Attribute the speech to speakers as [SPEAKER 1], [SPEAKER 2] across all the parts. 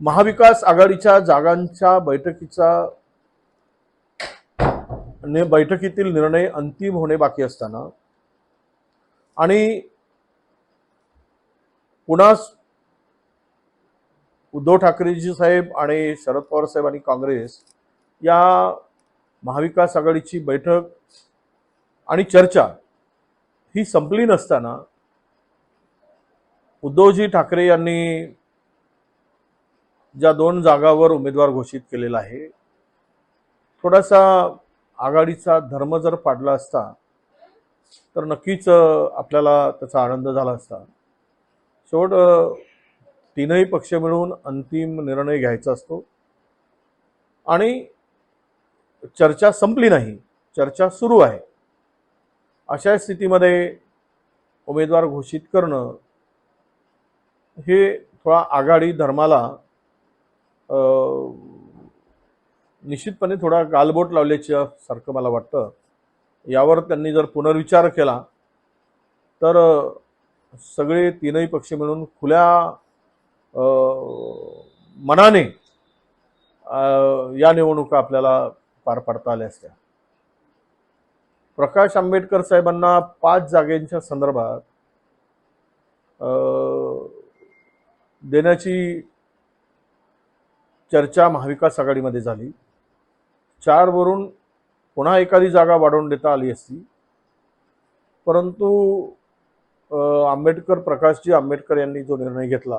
[SPEAKER 1] महाविकास आघाडीच्या जागांच्या बैठकीचा ने- बैठकीतील निर्णय अंतिम होणे बाकी असताना आणि पुन्हा उद्धव ठाकरेजी साहेब आणि शरद पवार साहेब आणि काँग्रेस या महाविकास आघाडीची बैठक आणि चर्चा ही संपली नसताना उद्धवजी ठाकरे यांनी ज्या दोन जागावर उमेदवार घोषित केलेला आहे थोडासा आघाडीचा धर्म जर पाडला असता तर नक्कीच आपल्याला त्याचा आनंद झाला असता. शेवट तीनही पक्ष मिळून अंतिम निर्णय घ्यायचा असतो. आणि चर्चा संपली नाही चर्चा सुरू आहे. अशा स्थितीमध्ये उमेदवार घोषित करणं हे थोडा आघाडी धर्माला निश्चितपणे थोडा गालबोट लावल्याच्या सारखं मला वाटतं. यावर त्यांनी जर पुनर्विचार केला तर सगळे तीनही पक्ष मिळून खुल्या मनाने या निवडणुका आपल्याला पार पाडता आल्या असत्या. प्रकाश आंबेडकर साहेबांना पाच जागेंच्या संदर्भात देण्याची चर्चा महाविकास आघाडीमध्ये झाली. चारवरून पुन्हा एखादी जागा वाढवून देता आली असती. परंतु आंबेडकर प्रकाशजी आंबेडकर यांनी जो निर्णय घेतला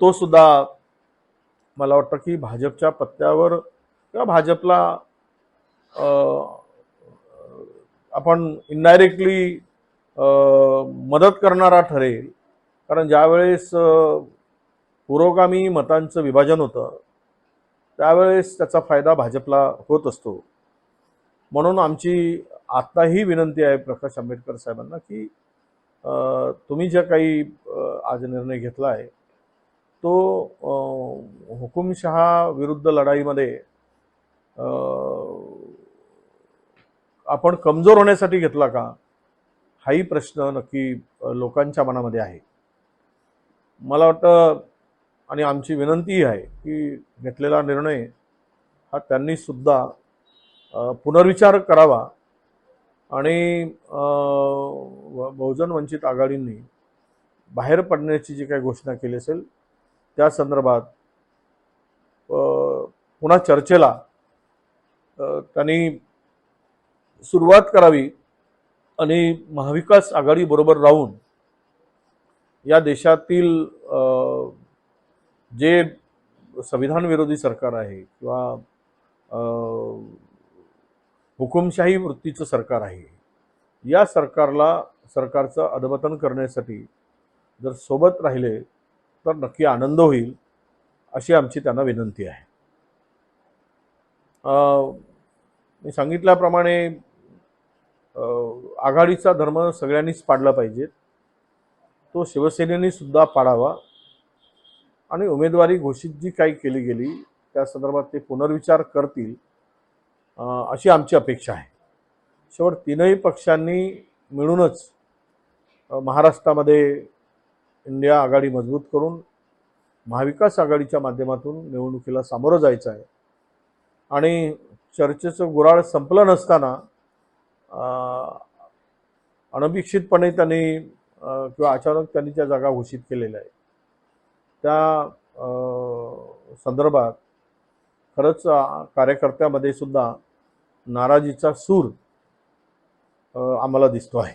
[SPEAKER 1] तो सुद्धा मला वाटतं की भाजपच्या पत्त्यावर किंवा भाजपला आपण इनडायरेक्टली मदत करणारा ठरेल. कारण ज्यावेळेस पुरोगामी मतांचं विभाजन होतं त्यावेळेस त्याचा फायदा भाजपला होत असतो. म्हणून आमची आत्ताही विनंती आहे प्रकाश आंबेडकर साहेबांना की तुम्ही जे काही आज निर्णय घेतला आहे तो हुकुमशहा विरुद्ध लढाईमध्ये आपण कमजोर होण्यासाठी घेतला का हाही प्रश्न नक्की लोकांच्या मनामध्ये आहे. मला वाटतं आणि आमची विनंतीही आहे की घेतलेला निर्णय हा त्यांनीसुद्धा पुनर्विचार करावा. आणि बहुजन वंचित आघाडींनी बाहेर पडण्याची जी काही घोषणा केली असेल त्या संदर्भात पुन्हा चर्चेला त्यांनी सुरुवात करावी आणि महाविकास आघाडीबरोबर राहून या देशातील जे संविधान विरोधी सरकार आहे किंवा हुकुमशाही वृत्तीचं सरकार आहे या सरकारला सरकारचं अधपतन करण्यासाठी जर सोबत राहिले तर नक्की आनंद होईल अशी आमची त्यांना विनंती आहे. मी सांगितल्याप्रमाणे आघाडीचा धर्म सगळ्यांनीच पाडला पाहिजे तो शिवसेनेने सुद्धा पाडावा. आणि उमेदवारी घोषित जी काही केली गेली त्या संदर्भात ते पुनर्विचार करतील अशी आमची अपेक्षा आहे. शेवट तीनही पक्षांनी मिळूनच महाराष्ट्रामध्ये इंडिया आघाडी मजबूत करून महाविकास आघाडीच्या माध्यमातून निवडणुकीला सामोरं जायचं आहे. आणि चर्चेचं गुराळ संपलं नसताना अनपेक्षितपणे त्यांनी किंवा अचानक त्यांनी ज्या जागा घोषित केलेल्या आहेत. त्या संदर्भात खरंच कार्यकर्त्यामध्ये सुद्धा नाराजीचा सूर आम्हाला दिसतो आहे.